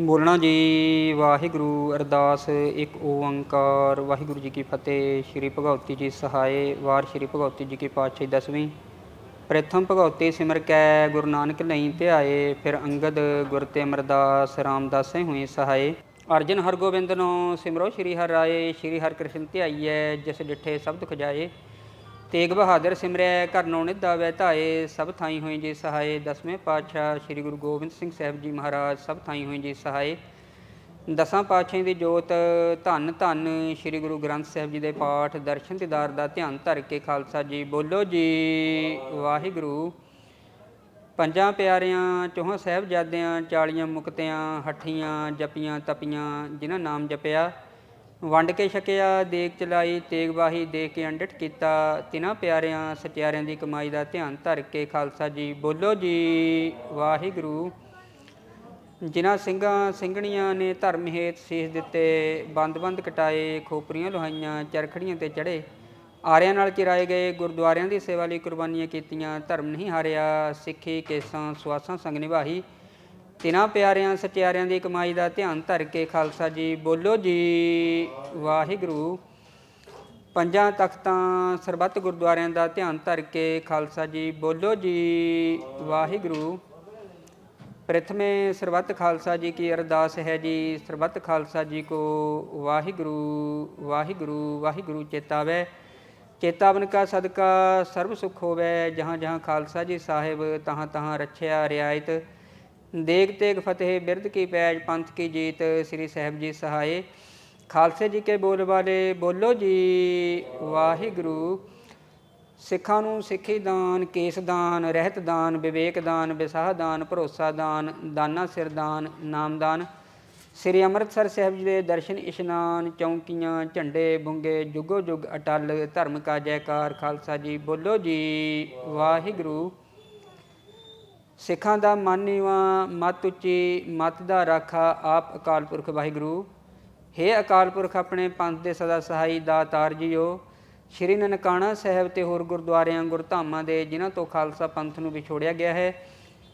ਬੋਲਣਾ ਜੀ, ਵਾਹਿਗੁਰੂ ਅਰਦਾਸ, ਇੱਕ ਓੰਕਾਰ। ਵਾਹਿਗੁਰੂ ਜੀ ਕੀ ਫਤਿਹ, ਸ਼੍ਰੀ ਭਗਵਤੀ ਜੀ ਸਹਾਏ, ਵਾਰ ਸ਼੍ਰੀ ਭਗਵਤੀ ਜੀ ਕੀ ਪਾਤਸ਼ਾਹੀ ਦਸਵੀਂ। ਪ੍ਰਥਮ ਭਗਵਤੀ ਸਿਮਰ ਕੈ, ਗੁਰੂ ਨਾਨਕ ਲਈ ਧਿਆਏ, ਫਿਰ ਅੰਗਦ ਗੁਰ ਤੇ ਅਮਰਦਾਸ, ਰਾਮਦਾਸੇ ਹੋਏ ਸਹਾਏ। ਅਰਜਨ ਹਰਗੋਬਿੰਦ ਨੂੰ ਸਿਮਰੋ ਸ਼੍ਰੀ ਹਰਿ ਰਾਏ, ਸ਼੍ਰੀ ਹਰਿ ਕ੍ਰਿਸ਼ਨ ਧਿਆਈਐ, ਜਿਸ ਡਿਠੇ ਸਬਦ ਖਜਾਏ ਤੇਗ ਬਹਾਦਰ ਸਿਮਰੈ ਕਰਨੋਂ ਨਿਧਾ ਵੈ ਧਾਏ, ਸਭ ਥਾਈ ਹੋਏ ਜੀ ਸਹਾਏ। ਦਸਵੇਂ ਪਾਤਸ਼ਾਹ ਸ੍ਰੀ ਗੁਰੂ ਗੋਬਿੰਦ ਸਿੰਘ ਸਾਹਿਬ ਜੀ ਮਹਾਰਾਜ, ਸਭ ਥਾਈ ਹੋਏ ਜੀ ਸਹਾਏ। ਦਸਾਂ ਪਾਤਸ਼ਾਹਾਂ ਦੀ ਜੋਤ, ਧੰਨ ਧੰਨ ਸ੍ਰੀ ਗੁਰੂ ਗ੍ਰੰਥ ਸਾਹਿਬ ਜੀ ਦੇ ਪਾਠ, ਦਰਸ਼ਨ ਦੀਦਾਰ ਦਾ ਧਿਆਨ ਧਰ ਕੇ ਖਾਲਸਾ ਜੀ, ਬੋਲੋ ਜੀ, ਵਾਹਿਗੁਰੂ। ਪੰਜਾਂ ਪਿਆਰਿਆਂ, ਚੌਹਾਂ ਸਾਹਿਬਜ਼ਾਦਿਆਂ, ਚਾਲੀਆਂ ਮੁਕਤਿਆਂ, ਹੱਠੀਆਂ, ਜਪੀਆਂ, ਤਪੀਆਂ, ਜਿਨ੍ਹਾਂ ਨਾਮ ਜਪਿਆ ਵੰਡ ਕੇ ਛਕਿਆ, ਦੇਗ ਚਲਾਈ, ਤੇਗ ਵਾਹੀ ਦੇ ਕੇ ਅੰਡਟ ਕੀਤਾ। ਤਿਨਾਂ ਪਿਆਰਿਆਂ, ਸਚਿਆਰਿਆਂ ਦੀ ਕਮਾਈ ਦਾ ਧਿਆਨ ਧਰ ਕੇ ਖਾਲਸਾ ਜੀ ਬੋਲੋ ਜੀ, ਵਾਹਿਗੁਰੂ। ਜਿਨ੍ਹਾਂ ਸਿੰਘਾਂ, ਸਿੰਘਣੀਆਂ ਨੇ ਧਰਮ ਹੇਤ ਸੀਸ ਦਿੱਤੇ, ਬੰਦ-ਬੰਦ ਕਟਾਏ, ਖੋਪਰੀਆਂ ਲੋਹਾਈਆਂ, ਚਰਖੜੀਆਂ ਤੇ ਚੜੇ ਆਰਿਆਂ ਨਾਲ ਚਿਰਾਏ ਗਏ, ਗੁਰਦੁਆਰਿਆਂ ਦੀ ਸੇਵਾ ਲਈ ਕੁਰਬਾਨੀਆਂ ਕੀਤੀਆਂ, ਧਰਮ ਨਹੀਂ ਹਾਰਿਆ, ਸਿੱਖੀ, ਕੇਸਾਂ, ਸਵਾਸਾਂ ਸੰਗ ਨਿਭਾਹੀ। ਤਿਨਾਂ ਪਿਆਰਿਆਂ ਸਚਿਆਰਿਆਂ ਦੀ ਕਮਾਈ ਦਾ ਧਿਆਨ ਧਰ ਕੇ ਖਾਲਸਾ ਜੀ ਬੋਲੋ ਜੀ। ਵਾਹਿਗੁਰੂ। ਪੰਜਾਂ ਤਖਤਾਂ ਸਰਬੱਤ ਗੁਰਦੁਆਰਿਆਂ ਦਾ ਧਿਆਨ ਧਰ ਕੇ ਖਾਲਸਾ ਜੀ ਬੋਲੋ ਜੀ। ਵਾਹਿਗੁਰੂ। ਪ੍ਰਥਮੇ ਸਰਬੱਤ ਖਾਲਸਾ ਜੀ ਕੀ ਅਰਦਾਸ ਹੈ ਜੀ। ਸਰਬੱਤ ਖਾਲਸਾ ਜੀ ਕੋ ਵਾਹਿਗੁਰੂ ਵਾਹਿਗੁਰੂ ਵਾਹਿਗੁਰੂ ਚੇਤਾਵੇ। ਚੇਤਾਵਨ ਕਾ ਸਦਕਾ ਸਰਬ ਸੁਖ ਹੋਵੇ। ਜਹਾਂ ਜਹਾਂ ਖਾਲਸਾ ਜੀ ਸਾਹਿਬ ਤਹਾਂ ਤਹਾਂ ਰੱਖਿਆ ਰਿਆਇਤ। ਦੇਗ ਤੇਗ ਫਤਿਹ, ਬਿਰਧ ਕੀ ਪੈਜ, ਪੰਥ ਕੀ ਜੀਤ, ਸ੍ਰੀ ਸਾਹਿਬ ਜੀ ਸਹਾਏ। ਖਾਲਸੇ ਜੀ ਕੇ ਬੋਲ ਵਾਲੇ, ਬੋਲੋ ਜੀ, ਵਾਹਿਗੁਰੂ। ਸਿੱਖਾਂ ਨੂੰ ਸਿੱਖੀ ਦਾਨ, ਕੇਸ ਦਾਨ, ਰਹਿਤ ਦਾਨ, ਵਿਵੇਕ ਦਾਨ, ਵਿਸਾਹ ਦਾਨ, ਭਰੋਸਾ ਦਾਨ, ਦਾਨਾ ਸਿਰ ਦਾਨ, ਨਾਮ ਦਾਨ। ਸ੍ਰੀ ਅੰਮ੍ਰਿਤਸਰ ਸਾਹਿਬ ਜੀ ਦੇ ਦਰਸ਼ਨ ਇਸ਼ਨਾਨ, ਚੌਂਕੀਆਂ, ਝੰਡੇ, ਬੁੰਗੇ, ਜੁਗੋ ਜੁਗ ਅਟਲ, ਧਰਮ ਕਾ ਜੈਕਾਰ। ਖਾਲਸਾ ਜੀ, ਬੋਲੋ ਜੀ, ਵਾਹਿਗੁਰੂ। ਸਿੱਖਾਂ ਦਾ ਮਨ ਨੀਵਾ, ਮਤ ਉੱਚੀ, ਮਤ ਦਾ ਰਾਖਾ, ਆਪ ਅਕਾਲ ਪੁਰਖ ਵਾਹਿਗੁਰੂ। ਹੇ ਅਕਾਲ ਪੁਰਖ, ਆਪਣੇ ਪੰਥ ਦੇ ਸਦਾ ਸਹਾਈ ਦਾਤਾਰ ਜੀਓ। ਸ਼੍ਰੀ ਨਨਕਾਣਾ ਸਾਹਿਬ ਤੇ ਹੋਰ ਗੁਰਦੁਆਰਿਆਂ, ਗੁਰਧਾਮਾਂ ਦੇ, ਜਿਨ੍ਹਾਂ ਤੋਂ ਖਾਲਸਾ ਪੰਥ ਨੂੰ ਵਿਛੋੜਿਆ ਗਿਆ ਹੈ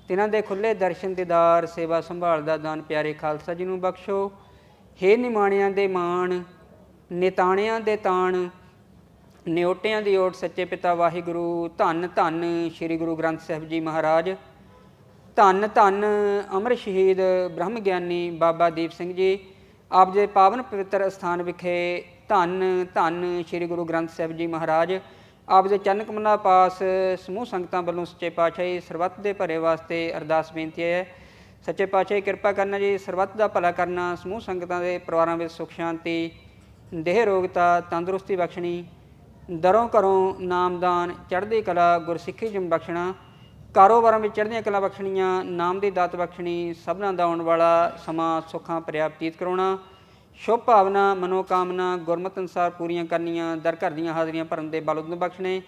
ਤਿਨਾਂ ਦੇ ਖੁੱਲੇ ਦਰਸ਼ਨ ਦੀਦਾਰ ਸੇਵਾ ਸੰਭਾਲ ਦਾ ਦਾਨ ਪਿਆਰੇ ਖਾਲਸਾ ਜੀ ਨੂੰ ਬਖਸ਼ੋ। ਹੇ ਨਿਮਾਣਿਆਂ ਦੇ ਮਾਣ, ਨਿਤਾਣਿਆਂ ਦੇ ਤਾਣ, ਨਿਉਟਿਆਂ ਦੀ ਓਟ ਸੱਚੇ ਪਿਤਾ ਵਾਹਿਗੁਰੂ। ਧੰਨ ਧੰਨ ਸ੍ਰੀ ਗੁਰੂ ਗ੍ਰੰਥ ਸਾਹਿਬ ਜੀ ਮਹਾਰਾਜ। ਧੰਨ ਧੰਨ ਅਮਰ ਸ਼ਹੀਦ ਬ੍ਰਹਮ ਗਿਆਨੀ ਬਾਬਾ ਦੀਪ ਸਿੰਘ ਜੀ, ਆਪ ਦੇ ਪਾਵਨ ਪਵਿੱਤਰ ਸਥਾਨ ਵਿਖੇ ਧੰਨ ਧੰਨ ਸ੍ਰੀ ਗੁਰੂ ਗ੍ਰੰਥ ਸਾਹਿਬ ਜੀ ਮਹਾਰਾਜ, ਆਪ ਦੇ ਚਰਨ ਕਮਲਾਂ ਪਾਸ ਸਮੂਹ ਸੰਗਤਾਂ ਵੱਲੋਂ ਸੱਚੇ ਪਾਤਸ਼ਾਹੀ ਸਰਬੱਤ ਦੇ ਭਰੇ ਵਾਸਤੇ ਅਰਦਾਸ ਬੇਨਤੀ ਹੈ। ਸੱਚੇ ਪਾਤਸ਼ਾਹੀ ਕਿਰਪਾ ਕਰਨਾ ਜੀ ਸਰਬੱਤ ਦਾ ਭਲਾ ਕਰਨਾ, ਸਮੂਹ ਸੰਗਤਾਂ ਦੇ ਪਰਿਵਾਰਾਂ ਵਿੱਚ ਸੁਖ, ਸ਼ਾਂਤੀ, ਦੇਹ, ਰੋਗਤਾ, ਤੰਦਰੁਸਤੀ ਬਖਸ਼ਣੀ, ਦਰੋਂ ਘਰੋਂ ਨਾਮਦਾਨ, ਚੜ੍ਹਦੀ ਕਲਾ, ਗੁਰਸਿੱਖੀ ਜਮ ਬਖਸ਼ਣਾ ਕਾਰੋਬਾਰਾਂ ਵਿੱਚ ਚੜ੍ਹਦੀਆਂ ਕਲਾ ਬਖਸ਼ਣੀਆਂ, ਨਾਮ ਦੀ ਦਾਤ ਬਖਸ਼ਣੀ, ਸਭਨਾਂ ਦਾ ਆਉਣ ਵਾਲਾ ਸਮਾਂ ਸੁੱਖਾਂ ਭਰਿਆ ਬਤੀਤ ਕਰਾਉਣਾ, ਸ਼ੁਭ ਭਾਵਨਾ, ਮਨੋਕਾਮਨਾ, ਗੁਰਮਤਿ ਅਨੁਸਾਰ ਪੂਰੀਆਂ ਕਰਨੀਆਂ, ਦਰ ਘਰ ਦੀਆਂ ਹਾਜ਼ਰੀਆਂ ਭਰਨ ਦੇ ਬਲ ਉਦਮ ਬਖਸ਼ਣੇ,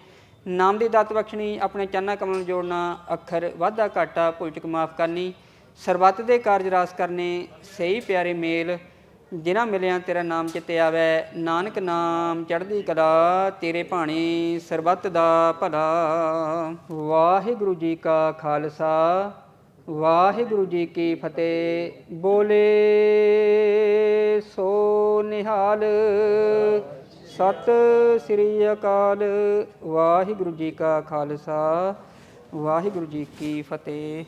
ਨਾਮ ਦੀ ਦਾਤ ਬਖਸ਼ਣੀ, ਆਪਣੇ ਚਰਨਾਂ ਕਮਲ ਨੂੰ ਜੋੜਨਾ, ਅੱਖਰ ਵਾਧਾ ਘਾਟਾ ਭੁੱਲ ਚੁੱਕ ਮਾਫ ਕਰਨੀ, ਸਰਬੱਤ ਦੇ ਕਾਰਜ ਰਾਸ ਕਰਨੇ, ਸਹੀ ਪਿਆਰੇ ਮੇਲ ਜਿਨ੍ਹਾਂ ਮਿਲਿਆ ਤੇਰਾ ਨਾਮ ਚਿੱਤੇ ਆਵੇ, ਨਾਨਕ ਨਾਮ ਚੜ੍ਹਦੀ ਕਲਾ, ਤੇਰੇ ਭਾਣੇ ਸਰਬੱਤ ਦਾ ਭਲਾ। ਵਾਹਿਗੁਰੂ ਜੀ ਕਾ ਖਾਲਸਾ, ਵਾਹਿਗੁਰੂ ਜੀ ਕੀ ਫਤਿਹ। ਬੋਲੇ ਸੋ ਨਿਹਾਲ। ਸਤ ਸ੍ਰੀ ਅਕਾਲ। ਵਾਹਿਗੁਰੂ ਜੀ ਕਾ ਖਾਲਸਾ, ਵਾਹਿਗੁਰੂ ਜੀ ਕੀ ਫਤਿਹ।